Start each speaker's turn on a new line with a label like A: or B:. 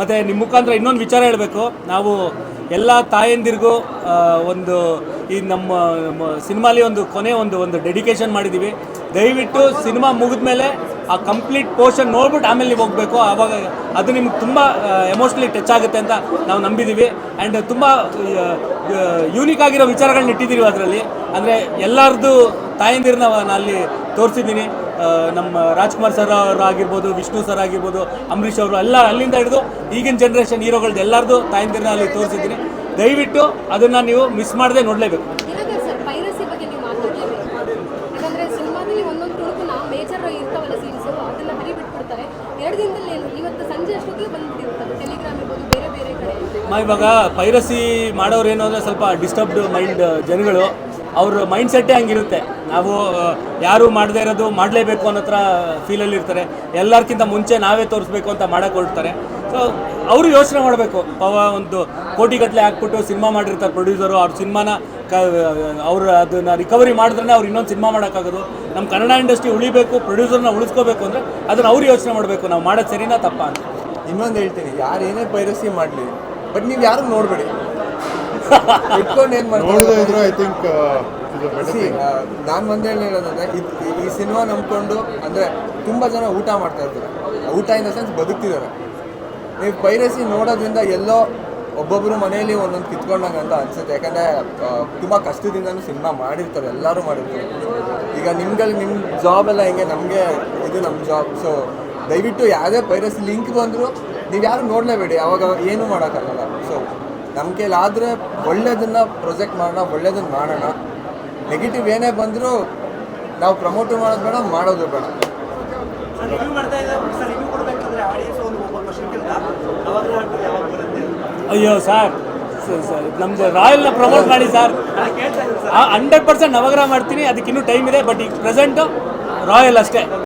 A: ಮತ್ತು ನಿಮ್ಮ ಮುಖಾಂತರ ಇನ್ನೊಂದು ವಿಚಾರ ಹೇಳಬೇಕು. ನಾವು ಎಲ್ಲ ತಾಯಂದಿರಿಗೂ ಒಂದು ಈ ನಮ್ಮ ಸಿನಿಮಾಲಿ ಒಂದು ಕೊನೆ ಒಂದು ಒಂದು ಡೆಡಿಕೇಶನ್ ಮಾಡಿದ್ದೀವಿ ದಯವಿಟ್ಟು ಸಿನಿಮಾ ಮುಗಿದ ಮೇಲೆ ಆ ಕಂಪ್ಲೀಟ್ ಪೋರ್ಷನ್ ನೋಡ್ಬಿಟ್ಟು ಆಮೇಲೆ ನೀವು ಹೋಗಬೇಕು. ಆವಾಗ ಅದು ನಿಮ್ಗೆ ತುಂಬ ಎಮೋಷ್ನಲಿ ಟಚ್ ಆಗುತ್ತೆ ಅಂತ ನಾವು ನಂಬಿದ್ದೀವಿ ಆ್ಯಂಡ್ ತುಂಬ ಯೂನಿಕ್ ಆಗಿರೋ ವಿಚಾರಗಳನ್ನ ಇಟ್ಟಿದ್ದೀವಿ ಅದರಲ್ಲಿ. ಅಂದರೆ ಎಲ್ಲರದ್ದು ತಾಯಂದಿರನ್ನ ನಾನು ಅಲ್ಲಿ ತೋರಿಸಿದ್ದೀನಿ. ನಮ್ಮ ರಾಜ್ಕುಮಾರ್ ಸರ್ ಅವರು ಆಗಿರ್ಬೋದು ವಿಷ್ಣು ಸರ್ ಆಗಿರ್ಬೋದು ಅಂಬರೀಷ್ ಅವರು ಎಲ್ಲ ಅಲ್ಲಿಂದ ಹಿಡಿದು ಈಗಿನ ಜನ್ರೇಷನ್ ಹೀರೋಗಳ್ದು ಎಲ್ಲರದ್ದು ತಾಯಂದಿರನ್ನ ಅಲ್ಲಿ ತೋರಿಸಿದ್ದೀನಿ. ದಯವಿಟ್ಟು ಅದನ್ನು ನೀವು ಮಿಸ್ ಮಾಡದೆ ನೋಡಲೇಬೇಕು. ಮ ಇವಾಗ ಪೈರಸಿ ಮಾಡೋರು ಏನು ಅಂದರೆ ಸ್ವಲ್ಪ ಡಿಸ್ಟರ್ಬ್ಡ್ ಮೈಂಡ್ ಜನಗಳು. ಅವ್ರ ಮೈಂಡ್ ಸೆಟ್ಟೇ ಹಂಗಿರುತ್ತೆ. ನಾವು ಯಾರು ಮಾಡದೇ ಇರೋದು ಮಾಡಲೇಬೇಕು ಅನ್ನೋ ಥರ ಫೀಲಲ್ಲಿ ಇರ್ತಾರೆ. ಎಲ್ಲರಿಗಿಂತ ಮುಂಚೆ ನಾವೇ ತೋರಿಸ್ಬೇಕು ಅಂತ ಮಾಡಕ್ಕೆ ಹೊರಡ್ತಾರೆ. ಸೊ ಅವರು ಯೋಚನೆ ಮಾಡಬೇಕು. ಪವ ಒಂದು ಕೋಟಿಗಟ್ಟಲೆ ಹಾಕ್ಬಿಟ್ಟು ಸಿನಿಮಾ ಮಾಡಿರ್ತಾರೆ ಪ್ರೊಡ್ಯೂಸರು ಅವ್ರ ಸಿನಿಮಾನ ಕ, ಅವ್ರು ಅದನ್ನು ರಿಕವರಿ ಮಾಡಿದ್ರೆ ಅವ್ರು ಇನ್ನೊಂದು ಸಿನಿಮಾ ಮಾಡೋಕ್ಕಾಗೋದು. ನಮ್ಮ ಕನ್ನಡ ಇಂಡಸ್ಟ್ರಿ ಉಳಿಬೇಕು ಪ್ರೊಡ್ಯೂಸರ್ನ ಉಳಿಸ್ಕೋಬೇಕು ಅಂದರೆ ಅದನ್ನು ಅವ್ರು ಯೋಚನೆ ಮಾಡಬೇಕು. ನಾವು ಮಾಡೋದು ಸರಿನಾ ತಪ್ಪಾ ಅಂತ.
B: ಇನ್ನೊಂದು ಹೇಳ್ತೀನಿ ಯಾರೇನೇ ಪೈರಸಿ ಮಾಡಲಿ ಬಟ್ ನೀವು ಯಾರು ನೋಡಬೇಡಿ. ಇಟ್ಕೊಂಡು ಏನು ಮಾಡ್ತಾರೆ?
C: ಐ ಥಿಂಕ್
B: ನಾನು ಒಂದೇ ಹೇಳೋದಂದ್ರೆ ಈ ಸಿನಿಮಾ ನಂಬ್ಕೊಂಡು ಅಂದರೆ ತುಂಬ ಜನ ಊಟ ಮಾಡ್ತಾ ಇರ್ತಾರೆ ಊಟ ಇನ್ ದ ಸೆನ್ಸ್ ಬದುಕ್ತಿದ್ದಾರೆ. ನೀವು ಪೈರಸಿ ನೋಡೋದ್ರಿಂದ ಎಲ್ಲೋ ಒಬ್ಬೊಬ್ಬರು ಮನೆಯಲ್ಲಿ ಒಂದೊಂದು ಕಿತ್ಕೊಂಡಂಗೆ ಅಂತ ಅನ್ಸುತ್ತೆ. ಯಾಕಂದರೆ ತುಂಬ ಕಷ್ಟದಿಂದನೂ ಸಿನಿಮಾ ಮಾಡಿರ್ತಾರೆ ಎಲ್ಲರೂ ಮಾಡಿರ್ತಾರೆ. ಈಗ ನಿಮ್ಗಲ್ಲಿ ನಿಮ್ಮ ಜಾಬ್ ಎಲ್ಲ ಹೆಂಗೆ? ನಮಗೆ ಇದು ನಮ್ಮ ಜಾಬ್ ಸೊ ದಯವಿಟ್ಟು ಯಾವುದೇ ಪೈರಸಿ ಲಿಂಕ್ ಬಂದರೂ ನೀವು ಯಾರು ನೋಡಲೇಬೇಡಿ. ಅವಾಗ ಏನೂ ಮಾಡೋಕ್ಕಾಗಲ್ಲ. ಸೊ ನಮ್ಮ ಕೈಲಾದರೆ ಒಳ್ಳೇದನ್ನು ಪ್ರೊಜೆಕ್ಟ್ ಮಾಡೋಣ ಒಳ್ಳೇದನ್ನು ಮಾಡೋಣ. ನೆಗೆಟಿವ್ ಏನೇ ಬಂದರೂ ನಾವು ಪ್ರಮೋಟ್ ಮಾಡೋದು ಬೇಡ ಮಾಡೋದು ಬೇಡ.
D: ರಿವ್ಯೂ ಮಾಡ್ತಾ ಇದ್ದಾರೆ. ಸರ್ ರಿವ್ಯೂ ಕೊಡಬೇಕಾದ್ರೆ ಆಡಿಯನ್ಸ್ ಒಂದು ಒಬ್ಬ ಕ್ವಶನ್ ಅವಾಗ ಯಾವಾಗ ಬರುತ್ತೆ?
A: ಅಯ್ಯೋ ಸರ್. ನಮ್ದು ರಾಯಲ್ನ ಪ್ರಮೋಟ್ ಮಾಡಿ ಸರ್.
D: ನಾನು ಕೇಳ್ತಾ ಸರ್.
A: ಹಂಡ್ರೆಡ್ ಪರ್ಸೆಂಟ್ ನವಗ್ರಹ ಮಾಡ್ತೀನಿ. ಅದಕ್ಕೆ ಇನ್ನೂ ಟೈಮ್ ಇದೆ ಬಟ್ ಈಗ ಪ್ರೆಸೆಂಟು ರಾಯಲ್ ಅಷ್ಟೇ.